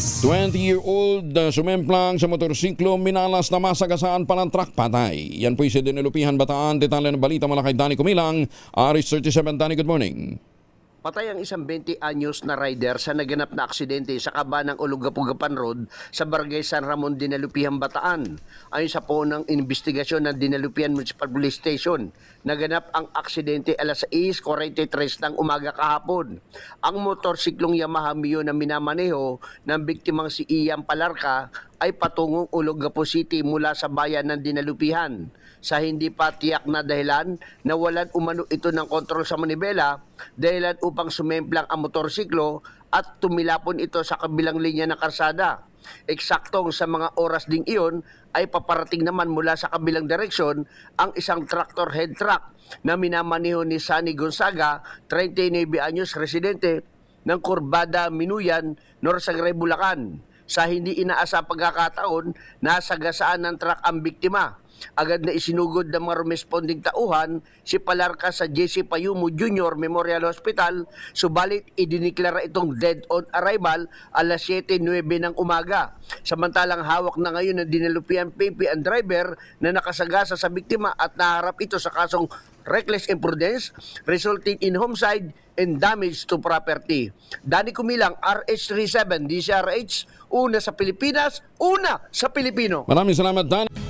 20-year-old uh, sumemplang sa motorsiklo minalas na masagasaan pa ng truck patay. Yan po si Dinelupihan Bataan. Detalye ng balita mula kay Danny Kumilang. Aris 37, Danny, good morning. Patay ang isang 20 anyos na rider sa naganap na aksidente sa kaba ng Ulugapugapan Road sa Barangay San Ramon, Dinalupihan, Bataan. Ayon sa po ng investigasyon ng Dinalupihan Municipal Police Station, naganap ang aksidente alas 6.43 ng umaga kahapon. Ang motorsiklong Yamaha Mio na minamaneho ng biktimang si Ian Palarca ay patungong Ulugapo City mula sa bayan ng Dinalupihan. Sa hindi pa tiyak na dahilan, nawalan umano ito ng kontrol sa manibela dahilan upang sumemplang ang motorsiklo at tumilapon ito sa kabilang linya ng karsada. Eksaktong sa mga oras ding iyon ay paparating naman mula sa kabilang direksyon ang isang tractor head truck na minamaneho ni Sunny Gonzaga, 39 anyos residente ng Corbada, Minuyan, Norsagre, Bulacan. Sa hindi inaasang pagkakataon, nasagasaan ng truck ang biktima. Agad na isinugod ng mga responding tauhan si Palarca sa JC Payumo Jr. Memorial Hospital, subalit idiniklara itong dead on arrival alas 7.09 ng umaga. Samantalang hawak na ngayon ng dinalupian PP ang driver na nakasagasa sa biktima at naharap ito sa kasong reckless imprudence resulting in homicide and damage to property. Dani Kumilang, RH37, DCRH, una sa Pilipinas, una sa Pilipino. Maraming salamat, Danny.